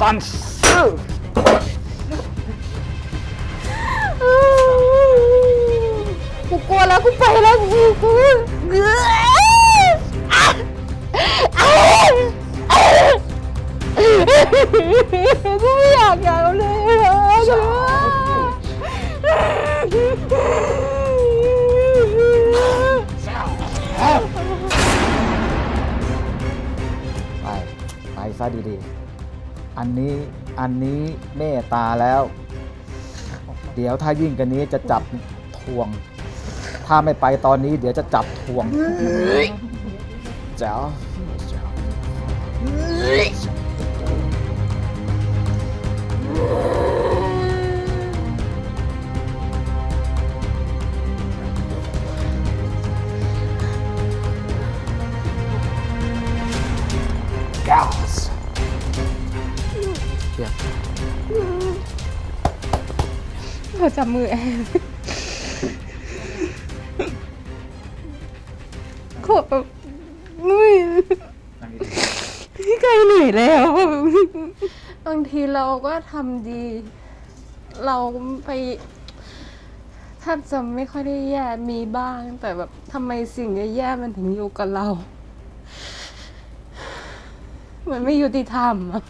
ฟันซื่อกูกลัวแล้วกูไปแล้วกูกูเงือกูไม่อยากอยากเลยไป ไปซะดีๆ อันนี้อันนี้เมตตาแล้ว เดี๋ยวถ้ายิ่งกันนี้จะจับทวง ถ้าไม่ไปตอนนี้เดี๋ยวจะจับทวงเจ้าเจ้า ขอจับมือแอนขอแบบอุ้ยพี่ไกลเหนื่อยแล้วบางทีเราก็ทำดี เราไปแทบจะไม่ค่อยได้แย่มีบ้าง แต่แบบทำไมสิ่งแย่ๆมันถึงอยู่กับเรา มันไม่ยุติธรรมอะ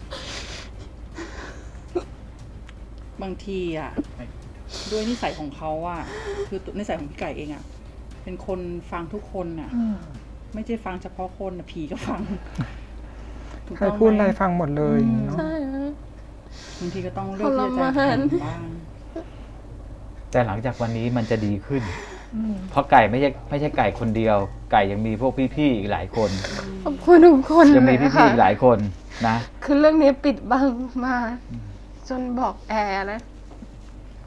บางทีอะ ด้วยนิสัยของเขาอะคือนิสัยของพี่ไก่เองอะเป็นคนฟังทุกคนอะไม่ใช่ฟังเฉพาะคนนะผีก็ฟังถูกใครต้องพูดไหอะไรมฟังหมดเลยเนาะใช่ไหมบางทีก็ต้องเลือกที่จะทรมานแข่งบ้างแต่หลังจากวันนี้มันจะดีขึ้น เพราะไก่ไม่ใช่ไม่ใช่ไก่คนเดียว ไก่ยังมีพวกพี่ๆอีกหลายคนขอบคุณทุกคนยังมีเลยพี่ๆค่ะอีกหลายคนนะ คือเรื่องนี้ปิดบังมา จนบอกแอร์นะ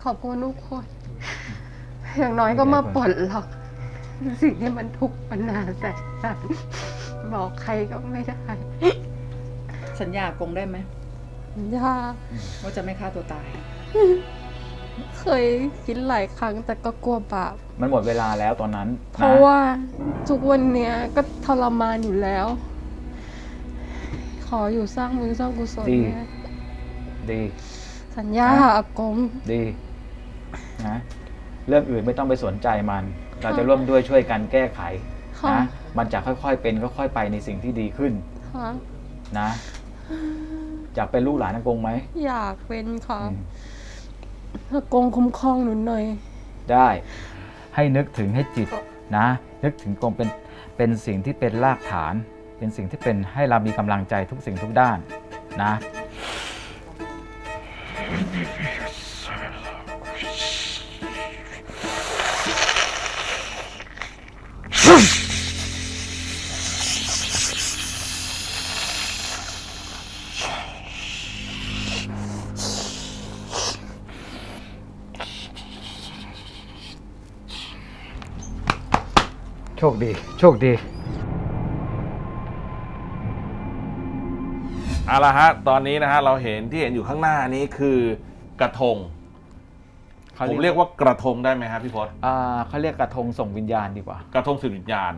ขอบคุณทุกคน อย่างน้อยก็มาปลดล็อกสิ่งที่มันทุกข์มันนานแสนนานบอกใครก็ไม่ได้สัญญากงได้ไหมยากว่าจะไม่ฆ่าตัวตาย เคยคิดหลายครั้งแต่ก็กลัวบาป มันหมดเวลาแล้วตอนนั้นเพนะราะว่าทุกวันเนี้ยก็ทรมานอยู่แล้ว ขออยู่สร้างมือสร้างกุศลดี เนี่ยดี สัญญาอากงดี นะเรื่องอื่นไม่ต้องไปสนใจมัน เราจะร่วมด้วยช่วยกันแก้ไขค่ะ นะมันจะค่อยๆเป็นค่อยๆไปในสิ่งที่ดีขึ้นค่ะนะอยากเป็นลูกหลานอากงไหมอยากเป็นค่ะอืม อากงคุ้มครองหนูหน่อย ได้ให้นึกถึงให้จิตนะ นึกถึงกงเป็นเป็นสิ่งที่เป็นรากฐาน เป็นสิ่งที่เป็นให้เรามีกำลังใจทุกสิ่งทุกด้านนะ โชคดี โชคดีเอาละฮะ ตอนนี้นะฮะ เราเห็นที่เห็นอยู่ข้างหน้านี้คือกระทงเขาผมเรีเรียยกกว่ากระทงได้ไหมครับพี่พศอ่าเขาเรียกกระทงส่งวิญญาณดีกว่า กระทงสื่อวิญญาณ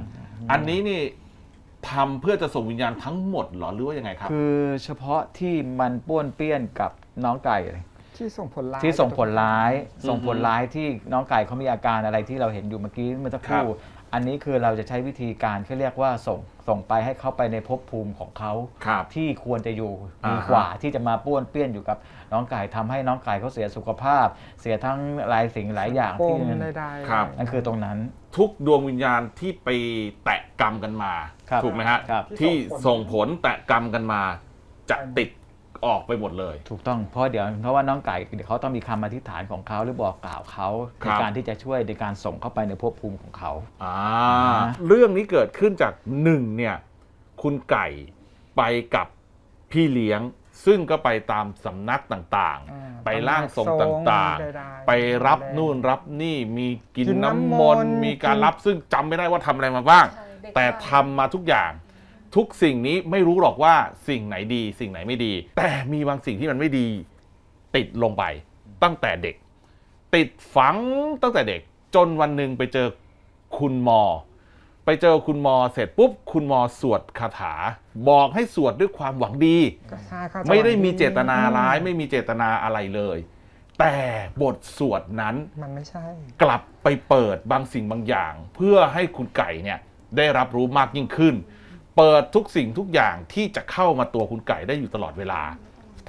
อันนี้นี่ทำเพื่อจะส่งวิญญาณทั้งหมดเหรอหรือว่ายังไงครับ คือเฉพาะที่มันป้วนเปี้ยนกับน้องไก่ที่ส่งผลร้ายที่ส่งผลร้ายอืมส่งผลร้ายที่น้องไก่เขามีอาการอะไรที่เราเห็นอยู่เมื่อกี้เมื่อสักครู่ครับ อันนี้คือเราจะใช้วิธีการเขาเรียกว่าส่งส่งไปให้เขาไปในภพภูมิของเขาครับที่ควรจะอยู่อ่าดีฮะกว่าที่จะมาป้วนเปี้ยนอยู่กับน้องไก่ทำให้น้องไก่เขาเสียสุขภาพ เสียทั้งหลายสิ่งหลายอย่างปที่มนั่นใดๆ ครับ นั่นคือตรงนั้น ทุกดวงวิญญาณที่ไปแตะกรรมกันมา ครับถูกไหมฮะ ครับ ที่ส่งผลแตะกรรมกันมา จะติด ออกไปหมดเลย ถูกต้องเพราะเดี๋ยวเพราะว่าน้องไก่เดี๋ยวเขาต้องมีคำอธิษฐานของเขาหรือบอกกล่าวเขาคในรับ การที่จะช่วยในการส่งเข้าไปในภพภูมิของเขา อ่านะเรื่องนี้เกิดขึ้นจากหนึ่งเนี่ยคุณไก่ไปกับพี่เลี้ยง ซึ่งก็ไปตามสำนักต่างอ่าๆ ไปร่างทรงต่างใดๆๆ ไปรับนู่นรับนี่มีกินกินน้ำน้ำมมนนต์ต์มีการกิน รับซึ่งจำไม่ได้ว่าทำอะไรมาบ้างแต่ทำมาทุกอย่าง ทุกสิ่งนี้ไม่รู้หรอกว่าสิ่งไหนดี สิ่งไหนไม่ดี แต่มีบางสิ่งที่มันไม่ดี ติดลงไปตั้งแต่เด็ก ติดฝังตั้งแต่เด็ก จนวันหนึ่งไปเจอคุณหมอ ไปเจอคุณมอเสร็จปุ๊บ คุณมอสวดคาถา บอกให้สวดด้วยความหวังดีก็ใช่เข้าใจไม่ได้มีเจตนาร้าย ไม่มีเจตนาอะไรเลย แต่บทสวดนั้นมันไม่ใช่ กลับไปเปิดบางสิ่งบางอย่าง เพื่อให้คุณไก่เนี่ยได้รับรู้มากยิ่งขึ้น เปิดทุกสิ่งทุกอย่างที่จะเข้ามาตัวคุณไก่ได้อยู่ตลอดเวลา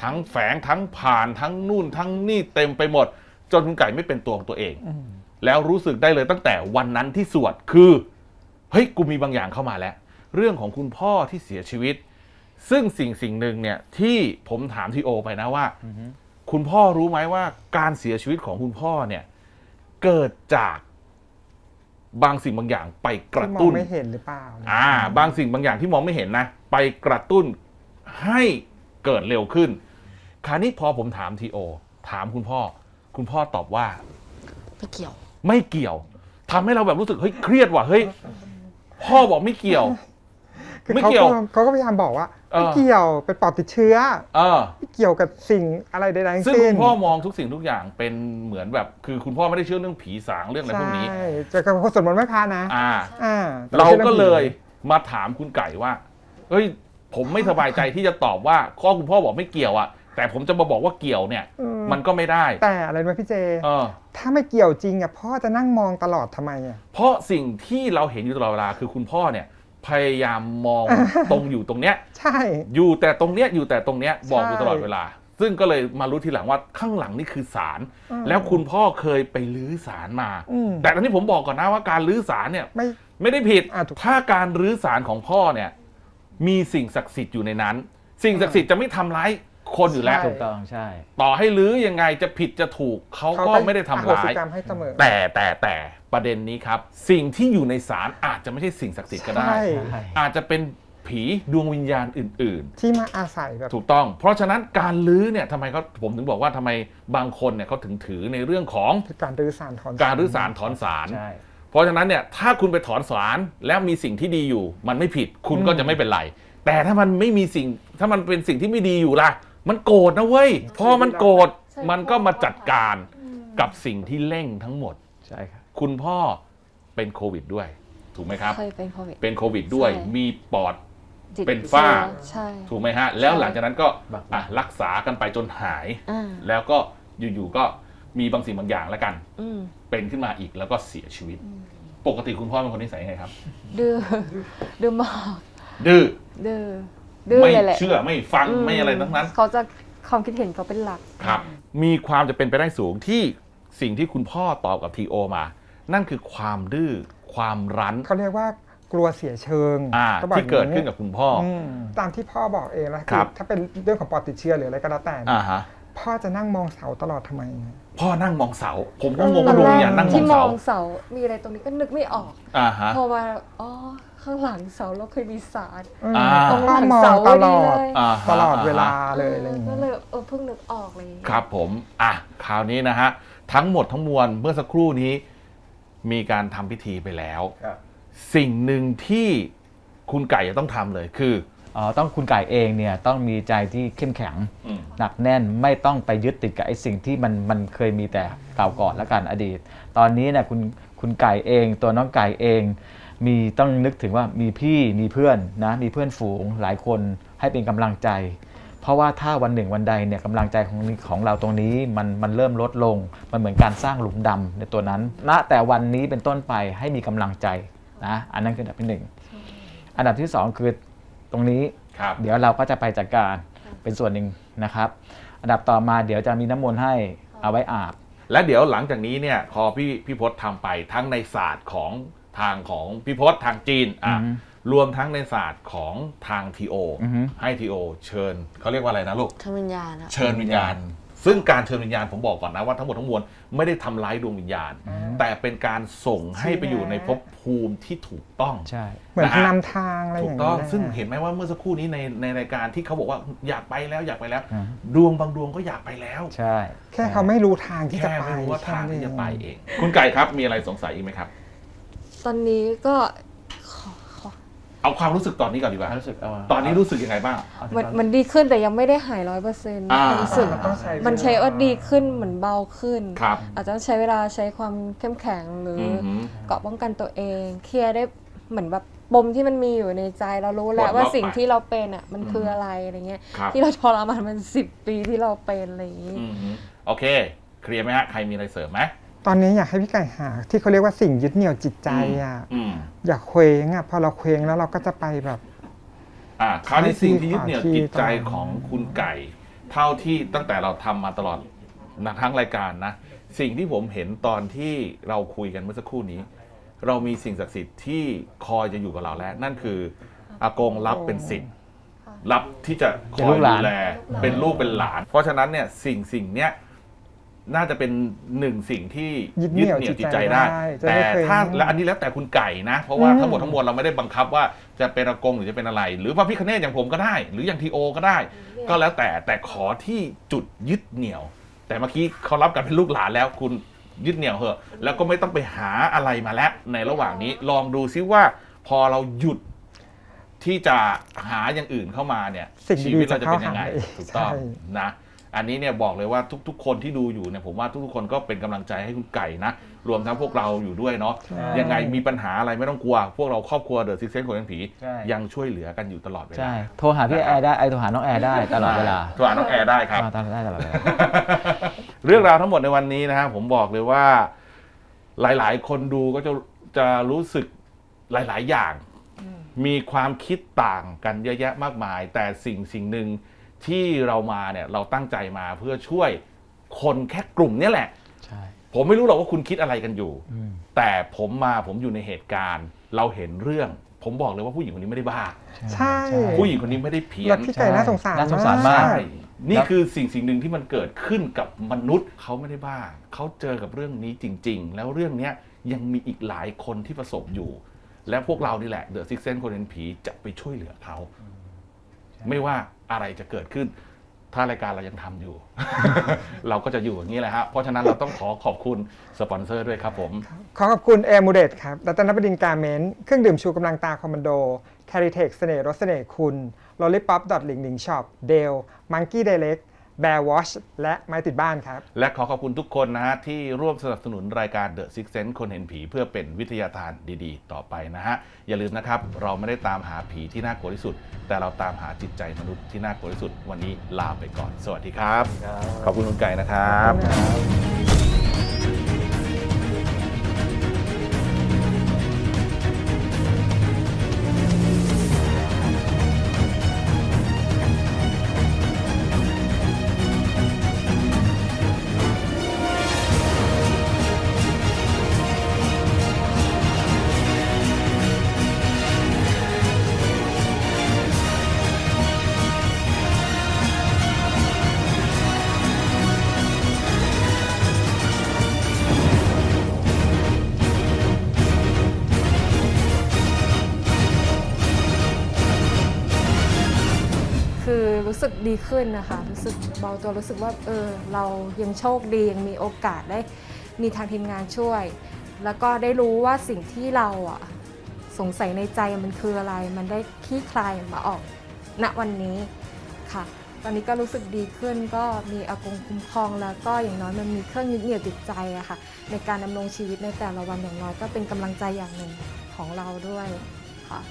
ทั้งแฝงทั้งผ่านทั้งนู่นทั้งนี่เต็มไปหมด จนคุณไก่ไม่เป็นตัวของตัวเองอืมแล้วรู้สึกได้เลยตั้งแต่วันนั้นที่สวดคือเฮ้ยกูมีบางอย่างเข้ามาแล้ว เรื่องของคุณพ่อที่เสียชีวิต ซึ่งสิ่งสิ่งหนึ่งเนี่ยที่ผมถามทีโอไปนะว่าคุณพ่อรู้ไหมว่าการเสียชีวิตของคุณพ่อเนี่ยเกิดจาก บางสิ่งบางอย่างไปกระที่มอตุ้งนไม่เห็นหรือเปล่าอ่า บางสิ่งบางอย่างที่มองไม่เห็นนะ ไปกระตุ้นให้เกิดเร็วขึ้น คราวนี้พอผมถามทีโอ ถามคุณพ่อ คุณพ่อตอบว่า ไม่เกี่ยว ไม่เกี่ยวทำให้เราแบบรู้สึกเฮ้ยเครียดว่ะเฮ้ยพ่อบอกไม่เกี่ยว คือไม่เขาเกี่ยว ก็เขาก็พยายามบอกว่าเออ ไม่เกี่ยวเป็นปอดติดเชื้อเออ ไม่เกี่ยวกับสิ่งอะไรใดๆทั้งซึ่งสิ้คุนณพ่อมองทุกสิ่งทุกอย่างเป็นเหมือนแบบคือคุณพ่อไม่ได้เชื่อเรื่องผีสางเรื่องอะไรพวกนี้ ใช่จะกับคนสวดมนต์ไม่พานะอ่า อ่าแต่เราไม่ใช่ก็องผีเลยมาถามคุณไก่ว่า เฮ้ย ผมไม่สบายใจที่จะตอบว่า ข้อคุณพ่อบอกไม่เกี่ยวอะแต่ผมจะมาบอกว่าเกี่ยวเนี่ย อืมมันก็ไม่ได้ แต่อะไรรู้ไหมพี่เจ เออ ถ้าไม่เกี่ยวจริงอะพ่อจะนั่งมองตลอดทำไมอะ เพราะสิ่งที่เราเห็นอยู่ตลอดเวลาคือคุณพ่อเนี่ย พยายามมองตรงอยู่ตรงเนี้ย ใช่ อยู่แต่ตรงเนี้ยอยู่แต่ตรงเนี้ยบอกอยู่ใช่ตลอดเวลา ซึ่งก็เลยมารู้ทีหลังว่าข้างหลังนี่คือศาลอืมแล้วคุณพ่อเคยไปลื้อศาลมาอืมแต่ตอนนี้ผมบอกก่อนนะว่าการลื้อศาลเนี่ยไม่ไม่ได้ผิดอะถูกถ้าการรื้อศาลของพ่อเนี่ย มีสิ่งศักดิ์สิทธิ์อยู่ในนั้น สิ่งศักดิ์สิทธิ์จะไม่ทำร้าย คนอยู่แล้วใช่ถูกต้องใช่ ต่อให้รื้อยังไงจะผิดจะถูกเขาก็ไม่ได้ทำอโหร้าสิยกรรมให้เสมอ แต่แต่แต่ประเด็นนี้ครับ สิ่งที่อยู่ในศาลอาจจะไม่ใช่สิ่งศักดิ์สิทธิ์ก็ได้ ใช่ ใช่ อาจจะเป็นผีดวงวิญญาณอื่นๆที่มาอาศัยแบบถูกต้อง เพราะฉะนั้นการลื้อเนี่ยทำไมเขาผมถึงบอกว่าทำไมบางคนเนี่ยเขาถึงถือในเรื่องของคือการรื้อสารถอนการรื้อสารถอนสารใช่ เพราะฉะนั้นเนี่ยถ้าคุณไปถอนสารแล้วมีสิ่งที่ดีอยู่ มันไม่ผิดคุณก็จะไม่เป็นไร แต่ถ้ามันไม่มีสิ่งถ้ามันเป็นสิ่งที่ไม่ดีอยู่ล่ะ มันโกรธนะเว้ยพอมันโกรธใช่มันก็มาจัดการกับสิ่งที่เร่งทั้งหมด ใช่ครับ คุณพ่อเป็นโควิดด้วย ถูกไหมครับ เคยเป็นโควิด เป็นโควิดด้วย ใช่ มีปอด จิตเป็นฝ้าชื้อใช่ ถูกไหมฮะ แล้วใช่หลังจากนั้นก็บักอะรักษากันไปจนหาย อ่า แล้วก็อยู่ๆก็มีบางสิ่งบางอย่างแล้วกัน อืม เป็นขึ้นมาอีกแล้วก็เสียชีวิต ปกติคุณพ่อเป็นคนนิสัยยังไงครับ ดื้อดื้อมากดื้อดื้อ ดื้อไม่เลยแหละเชื่อไม่ฟังอืไม่อะไรทั้งนั้น เขาจะความคิดเห็นเขาเป็นหลัก ครับ มีความจะเป็นไปได้สูงที่สิ่งที่คุณพ่อตอบกับทีโอมา นั่นคือความดื้อความรั้น เขาเรียกว่ากลัวเสียเชิงอ่าบอกที่เกิดอย่างขึ้นกับคุณพ่ออมตามที่พ่อบอกเองนะครับถ้าเป็นเรื่องของปอดติดเชื้อหรืออะไรก็แล้วแต่อ่าฮะ พ่อจะนั่งมองเสาตลอดทำไม พ่อนั่งมองเสา ผมก็งงว่าดวงวิญญาณนั่งมอที่งมเสาองเสา มีอะไรตรงนี้ก็นึกไม่ออก อ่าฮะ พอมาอ๋อ ข้างหลังเสาเราเคยมีสาร อืมอ่าตรงหพ่อลังมองเสาตลอดพเลยอ่าฮะตลอดเวลาเลยอะไรอย่างก็เงี้ย เลยเออเพิ่งนึกออกเลยครับผม อะ คราวนี้นะฮะ ทั้งหมดทั้งมวลเมื่อสักครู่นี้ มีการทำพิธีไปแล้ว ครับสิ่งหนึ่งที่คุณไก่จะต้องทำเลยคืออ๋อต้องคุณไก่เองเนี่ยต้องมีใจที่เข้มแข็งอืม หนักแน่นไม่ต้องไปยึดติดกับไอ้สิ่งที่มันมันเคยมีแต่เก่าก่อนและกันอดีต ตอนนี้เนี่ยคุณคุณไก่เองตัวน้องไก่เอง มีต้องนึกถึงว่ามีพี่มีเพื่อนนะมีเพื่อนฝูงหลายคนให้เป็นกำลังใจ เพราะว่าถ้าวันหนึ่งวันใดเนี่ยกำลังใจของของเราตรงนี้มันมันเริ่มลดลง มันเหมือนการสร้างหลุมดำในตัวนั้นณแต่วันนี้เป็นต้นไปให้มีกำลังใจนะอันนั้นคืออันดับที่หนึ่งอันดับที่สองคือตรงนี้ครับเดี๋ยวเราก็จะไปจัดการเป็นส่วนหนึ่งนะครับ อันดับต่อมาเดี๋ยวจะมีน้ำมนต์ให้เอาไว้อาบ และเดี๋ยวหลังจากนี้เนี่ยพอพี่พี่พศทำไปทั้งในศาสตร์ของ ทางของพี่พศทางจีนอะอือฮึรวมทั้งในศาสตร์ของทางทีโออือฮึให้ทีโอเชิญเขาเรียกว่าอะไรนะลูกทางวิญญาณอะเชิญวิญญาณ ซึ่งการเชิญวิญญาณผมบอกก่อนนะว่าทั้งหมดทั้งมวลไม่ได้ทำร้ายดวงวิญญาณ แต่เป็นการส่งให้ไปอยู่ในภพภูมิที่ถูกต้องใช่เหมือนนะฮะนำทางอะไรอถูย่ากงต้เงี้องยซึ่งเห็นไหมว่าเมื่อสักครู่นี้ในในรายการที่เขาบอกว่าอยากไปแล้วอยากไปแล้วอืมดวงบางดวงก็อยากไปแล้วใช่ แค่เขาไม่รู้ทางที่จะแค่ไปไม่รู้ว่าทางแค่ที่นั้นจะไปเอง คุณไก่ครับมีอะไรสงสัยอีกไหมครับ ตอนนี้ก็ขอขอเอาความรู้สึกตอนนี้ก่อนดีกว่า รู้สึกเอาตอนนี้รู้สึกยังไงบ้าง เอามันมันดีขึ้นแต่ยังไม่ได้หายร้อยเปอร์เซ็นต์อ่า รู้สึกมันต้องใช้มันใช้ว่าดีขึ้นเหมือนเบาขึ้น ครับอาจจะต้องใช้เวลาใช้ความเข้มแข็งหรืออืออหือเกราะป้องกันตัวเอง เคลียร์ได้เหมือนแบบปมที่มันมีอยู่ในใจเรารู้แล้วปลดล็อกว่าสิ่งไปที่เราเป็นอะมันคืออะไรอะไรเงี้ยครับ ที่เราทรมานมันสิบปีที่เราเป็นอะไรอย่างงี้ อืมฮึโอเค เคลียร์ไหมฮะ ใครมีอะไรเสริมไหม ตอนนี้อยากให้พี่ไก่หา ที่เขาเรียกว่าสิ่งยึดเหนี่ยวจิตใจอะอืมอย่าเคว้งอะพอเราเคว้งแล้วเราก็จะไปแบบ อ่าคราวนี้ใช่สิ่งที่ยึดเหนี่ยวที่จิตใจตรงของคุณไก่ เท่าที่ตั้งแต่เราทำมาตลอดนะทั้งรายการนะ สิ่งที่ผมเห็นตอนที่เราคุยกันเมื่อสักครู่นี้ เรามีสิ่งศักดิ์สิทธิ์ที่คอยจะอยู่กับเราแล้ว นั่นคืออากงรับเป็นสิทธิ์รับที่จะคเป็นอลูยกหลาดูนแลเป็นลูกเป็นหลาน เพราะฉะนั้นเนี่ยสิ่งสิ่งเนี้ย น่าจะเป็นหนึ่งสิ่งที่ยึดเหนี่ยวจิตใจได้จิตใจได้จะแต่ไม่เคยถ้าและอันนี้แล้วแต่คุณไก่นะ เพราะว่าอืม ทั้งหมดทั้งมวลเราไม่ได้บังคับว่าจะเป็นอากงหรือจะเป็นอะไร หรือพระพิคเนตอย่างผมก็ได้ หรืออย่างทีโอก็ได้ ก็แล้วแต่แต่ขอที่จุดยึดเหนี่ยว แต่เมื่อกี้เขารับกันเป็นลูกหลานแล้วคุณยึดเหนี่ยวเหอะ แล้วก็ไม่ต้องไปหาอะไรมาแล้วในระหว่างนี้ลองดูซิว่าพอเราหยุดที่จะหาอย่างอื่นเข้ามาเนี่ยสิ่งดีๆชีวิตเราจะเป็นยังไงจะเข้าหาเองถูกต้องใช่ นะ อันนี้เนี่ยบอกเลยว่าทุกๆ คนที่ดูอยู่เนี่ยผมว่าทุกๆคนก็เป็นกำลังใจให้คุณไก่นะ รวมทั้งพวกเราอยู่ด้วยเนาะใช่ ยังไงมีปัญหาอะไรไม่ต้องกลัว พวกเราครอบครัวเดอะซิกเซนคนยังผี ใช่ ยังช่วยเหลือกันอยู่ตลอดเวลาใช่ โทรหาพี่แอร์ได้ไอโทรหาน้องแอร์ได้ตลอดเวลาโทรหาน้องแอร์ได้ครับอ่าตลอดได้ตลอดเวลา เรื่องราวทั้งหมดในวันนี้นะฮะผมบอกเลยว่า หลายๆ คนดูก็จะจะรู้สึกหลาย ๆ อย่าง มีความคิดต่างกันเยอะแยะมากมาย แต่สิ่งสิ่งหนึ่ง ที่เรามาเนี่ยเราตั้งใจมาเพื่อช่วยคนแค่กลุ่มเนี้แหละ ใช่ ผมไม่รู้หรอกว่าคุณคิดอะไรกันอยู่ อืม แต่ผมมาผมอยู่ในเหตุการณ์ เราเห็นเรื่อง ผมบอกเลยว่าผู้หญิงคนนี้ไม่ได้บ้า ใช่ ผู้หญิงคนนี้ไม่ได้เพี้ยแล้วนพี่ไก่น่าสงสารน่าสงสารมาก ใช่ นี่คือสิ่งสิ่งหนึ่งที่มันเกิดขึ้นกับมนุษย์เขาไม่ได้บ้า เขาเจอกับเรื่องนี้จริง ๆ แล้วเรื่องเนี้ยยังมีอีกหลายคนที่ประสบอยู่ และพวกเรานี่แหละเดอะซิกเซนคนเป็นผีจะไปช่วยเหลือเขา ไม่ว่าอะไรจะเกิดขึ้น ถ้ารายการเรายังทำอยู่ เราก็จะอยู่อย่างนี้แหละฮะเพราะฉะนั้นเราต้องขอขอบคุณสปอนเซอร์ด้วยครับผมขอขอบคุณเอมูเดตครับรัตนบดินการเมนต์เครื่องดื่มชูกำลังตาคอมมานโดแคริเทคเสน่ห์รสเสน่ห์คุณลอลิป๊อปดอทลิงลิงช็อปเดลมังกี้ไดเล็ก แบร์วอชและไม้ติดบ้านครับ และขอขอบคุณทุกคนนะฮะ ที่ร่วมสนับสนุนรายการ The Six Sense คนเห็นผีเพื่อเป็นวิทยาทานดีๆ ต่อไปนะฮะ อย่าลืมนะครับ เราไม่ได้ตามหาผีที่น่ากลัวที่สุด แต่เราตามหาจิตใจมนุษย์ที่น่ากลัวที่สุด วันนี้ลาไปก่อน สวัสดีครับ ขอบคุณคุณไก่นะครับ คือรู้สึกดีขึ้นนะคะ รู้สึกเบาตัวรู้สึกว่าเออเรายังโชคดียังมีโอกาสได้มีทางทีมงานช่วย แล้วก็ได้รู้ว่าสิ่งที่เราอะสงสัยในใจมันคืออะไร มันได้คลี่คลายมาออกณวันนี้ค่ะ ตอนนี้ก็รู้สึกดีขึ้นก็มีอากงคุ้มครองแล้วก็อย่างน้อยมันมีเครื่องยึดเหนี่ยวจิตใจอะค่ะ ในการดำรงชีวิตในแต่ละวันอย่างน้อยก็เป็นกำลังใจอย่างหนึ่งของเราด้วยค่ะ